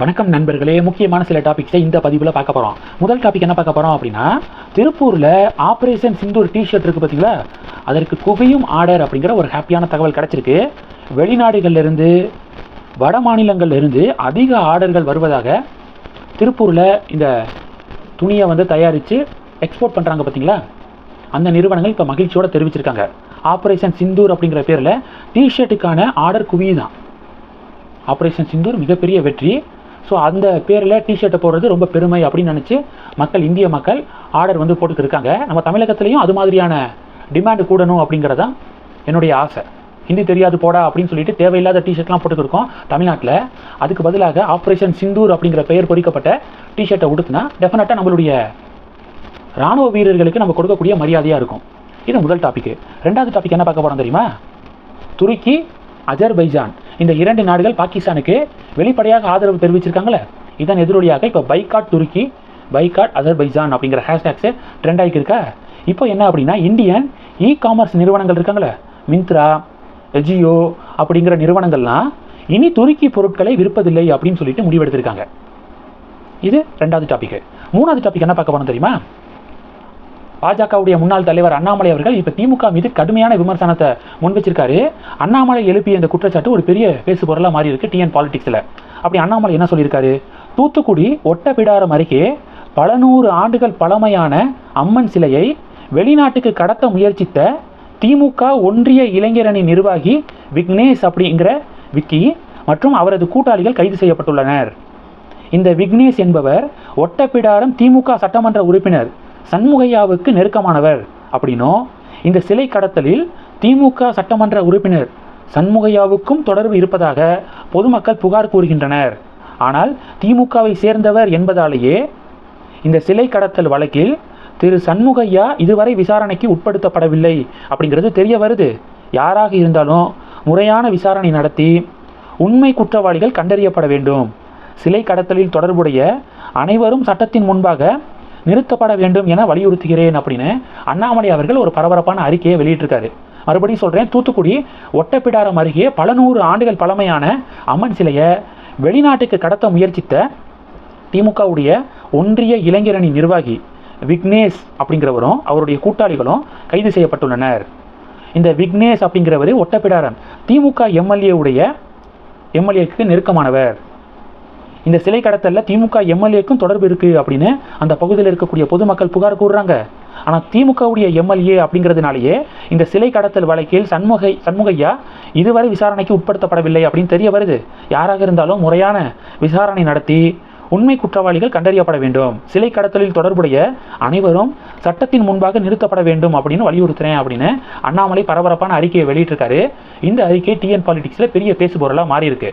வணக்கம் நண்பர்களே. முக்கியமான சில டாபிக்ஸை இந்த பதிவில் பார்க்க போகிறோம் முதல் டாபிக் என்ன பார்க்க போகிறோம் அப்படின்னா திருப்பூரில் ஆப்ரேஷன் சிந்தூர் டிஷர்ட் இருக்குது பார்த்தீங்களா அதற்கு குகையும் ஆர்டர் அப்படிங்கிற ஒரு ஹாப்பியான தகவல் கிடச்சிருக்கு. வெளிநாடுகள்ல இருந்து வட மாநிலங்கள்லேருந்து அதிக ஆர்டர்கள் வருவதாக திருப்பூரில் இந்த துணியை வந்து தயாரித்து எக்ஸ்போர்ட் பண்ணுறாங்க பார்த்தீங்களா அந்த நிறுவனங்கள் இப்போ மகிழ்ச்சியோடு தெரிவிச்சிருக்காங்க. ஆப்ரேஷன் சிந்தூர் அப்படிங்கிற பேரில் டிஷர்ட்டுக்கான ஆர்டர் குவியுதான். ஆப்ரேஷன் சிந்தூர் மிகப்பெரிய வெற்றி. ஸோ அந்த பேரில் டிஷர்ட்டை போடுறது ரொம்ப பெருமை அப்படின்னு நினச்சி மக்கள் இந்திய மக்கள் ஆர்டர் வந்து போட்டுட்டு இருக்காங்க. நம்ம தமிழகத்துலேயும் அது மாதிரியான டிமாண்டு கூடணும் அப்படிங்கிறது தான் என்னுடைய ஆசை. ஹிந்தி தெரியாது போடா அப்படின்னு சொல்லிட்டு தேவையில்லாத டிஷர்ட்லாம் போட்டுக்கிருக்கோம் தமிழ்நாட்டில். அதுக்கு பதிலாக ஆப்ரேஷன் சிந்தூர் அப்படிங்கிற பெயர் பொறிக்கப்பட்ட டிஷர்ட்டை உடுத்துனா டெஃபினட்டாக நம்மளுடைய ராணுவ வீரர்களுக்கு நம்ம கொடுக்கக்கூடிய மரியாதையாக இருக்கும். இது முதல் டாபிக் ரெண்டாவது டாபிக் என்ன பார்க்க போகிறோம் தெரியுமா? துருக்கி அஜர்பைஜான். இந்த இரண்டு நாடுகள் பாகிஸ்தானுக்கு வெளிப்படையாக ஆதரவு தெரிவிச்சிருக்காங்களே. இதன் எதிரொலியாக இப்போ பைகாட் துருக்கி பைகாட் அசர்பைஜான் அப்படிங்கிற ஹேஷ்டேக்ஸு ட்ரெண்ட் ஆகிக்கு இருக்கா? இப்போ என்ன அப்படின்னா இந்தியன் இ காமர்ஸ் நிறுவனங்கள் இருக்காங்களே மிந்த்ரா எஜியோ அப்படிங்கிற நிறுவனங்கள்லாம் இனி துருக்கி பொருட்களை விற்பதில்லை அப்படின்னு சொல்லிட்டு முடிவெடுத்திருக்காங்க. இது ரெண்டாவது டாபிக் மூணாவது டாபிக் என்ன பார்க்க போனோம் தெரியுமா? பாஜகவுடைய முன்னாள் தலைவர் அண்ணாமலை அவர்கள் இப்போ திமுக மீது கடுமையான விமர்சனத்தை முன்வச்சிருக்காரு. அண்ணாமலை எழுப்பிய இந்த குற்றச்சாட்டு ஒரு பெரிய பேசுபொருளாக மாறி இருக்கு டிஎன் பாலிடிக்ஸில் அப்படி அண்ணாமலை என்ன சொல்லியிருக்காரு? தூத்துக்குடி ஒட்டப்பிடாரம் அருகே பல நூறு ஆண்டுகள் பழமையான அம்மன் சிலையை வெளிநாட்டுக்கு கடத்த முயற்சித்த திமுக ஒன்றிய இளைஞரணி நிர்வாகி விக்னேஷ் அப்படிங்கிற விக்கி மற்றும் அவரது கூட்டாளிகள் கைது செய்யப்பட்டுள்ளனர். இந்த விக்னேஷ் என்பவர் ஒட்டப்பிடாரம் திமுக சட்டமன்ற உறுப்பினர். சண்முகையாவுக்கு நெருக்கமானவர் அப்படின்னும் இந்த சிலை கடத்தலில் திமுக சட்டமன்ற உறுப்பினர் சண்முகையாவுக்கும் தொடர்பு இருப்பதாக பொதுமக்கள் புகார் கூறுகின்றனர். ஆனால் திமுகவை சேர்ந்தவர் என்பதாலேயே இந்த சிலை கடத்தல் வழக்கில் திரு சண்முகையா இதுவரை விசாரணைக்கு உட்படுத்தப்படவில்லை அப்படிங்கிறது தெரிய வருது. யாராக இருந்தாலும் முறையான விசாரணை நடத்தி உண்மை குற்றவாளிகள் கண்டறியப்பட வேண்டும். சிலை கடத்தலில் தொடர்புடைய அனைவரும் சட்டத்தின் முன்பாக நிறுத்தப்பட வேண்டும் என வலியுறுத்துகிறேன் அப்படின்னு அண்ணாமலை அவர்கள் ஒரு பரபரப்பான அறிக்கையை வெளியிட்டிருக்காரு. மறுபடியும் சொல்கிறேன் தூத்துக்குடி ஒட்டப்பிடாரம் அருகே பல நூறு ஆண்டுகள் பழமையான அம்மன் சிலையை வெளிநாட்டுக்கு கடத்த முயற்சித்த திமுகவுடைய ஒன்றிய இளைஞரணி நிர்வாகி விக்னேஷ் அப்படிங்கிறவரும் அவருடைய கூட்டாளிகளும் கைது செய்யப்பட்டுள்ளனர். இந்த விக்னேஷ் அப்படிங்கிறவர் ஒட்டப்பிடாரம் திமுக எம்எல்ஏ உடைய எம்எல்ஏக்கு நெருக்கமானவர். இந்த சிலை கடத்தலில் திமுக எம்எல்ஏக்கும் தொடர்பு இருக்குது அப்படின்னு அந்த பகுதியில் இருக்கக்கூடிய பொதுமக்கள் புகார் கூறுறாங்க. ஆனால் திமுகவுடைய எம்எல்ஏ அப்படிங்கிறதுனாலேயே இந்த சிலை கடத்தல் வழக்கில் சண்முகை சண்முகையா இதுவரை விசாரணைக்கு உட்படுத்தப்படவில்லை அப்படின்னு தெரிய வருது. யாராக இருந்தாலும் முறையான விசாரணை நடத்தி உண்மை குற்றவாளிகள் கண்டறியப்பட வேண்டும். சிலை கடத்தலில் தொடர்புடைய அனைவரும் சட்டத்தின் முன்பாக நிறுத்தப்பட வேண்டும் அப்படின்னு வலியுறுத்துறேன் அப்படின்னு அண்ணாமலை பரபரப்பான அறிக்கையை வெளியிட்டிருக்காரு. இந்த அறிக்கை டிஎன் பாலிடிக்ஸில் பெரிய பேசுபொருளாக மாறியிருக்கு.